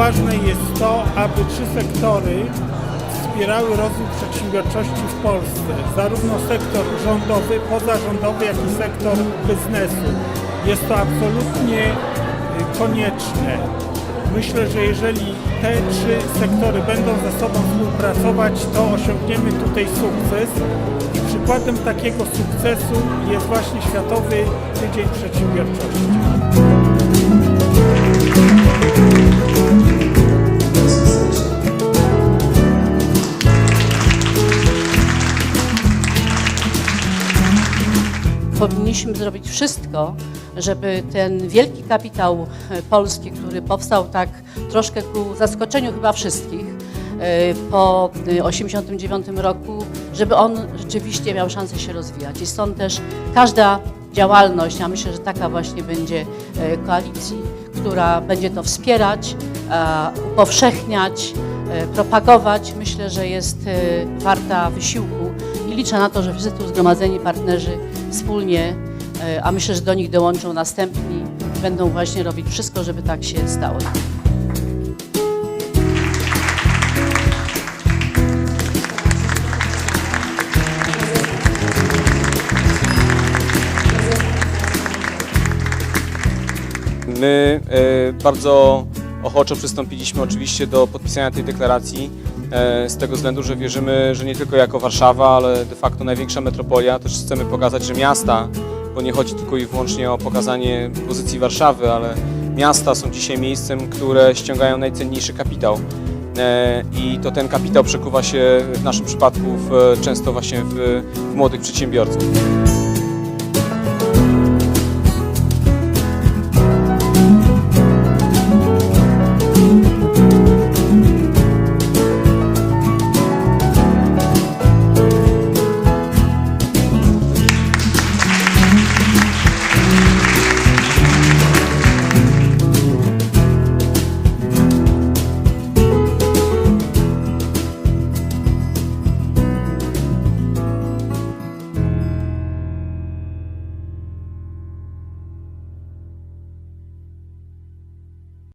ważne jest to, aby trzy sektory wspierały rozwój przedsiębiorczości w Polsce. Zarówno sektor rządowy, pozarządowy, jak i sektor biznesu. Jest to absolutnie y, konieczne. Myślę, że jeżeli te trzy sektory będą ze sobą współpracować, to osiągniemy tutaj sukces. I przykładem takiego sukcesu jest właśnie Światowy Tydzień Przedsiębiorczości. Powinniśmy zrobić wszystko, żeby ten wielki kapitał e, polski, który powstał tak troszkę ku zaskoczeniu chyba wszystkich e, po 1989 roku, żeby on rzeczywiście miał szansę się rozwijać. I stąd też każda działalność, a myślę, że taka właśnie będzie e, koalicji, która będzie to wspierać, e, upowszechniać, e, propagować, myślę, że jest e, warta wysiłku i liczę na to, że wszyscy tu zgromadzeni partnerzy wspólnie, e, a myślę, że do nich dołączą następni, będą właśnie robić wszystko, żeby tak się stało. My e, bardzo ochoczo przystąpiliśmy oczywiście do podpisania tej deklaracji z tego względu, że wierzymy, że nie tylko jako Warszawa, ale de facto największa metropolia, też chcemy pokazać, że miasta, bo nie chodzi tylko i wyłącznie o pokazanie pozycji Warszawy, ale miasta są dzisiaj miejscem, które ściągają najcenniejszy kapitał. E, I to ten kapitał przekuwa się w naszym przypadku w, często właśnie w, w młodych przedsiębiorców.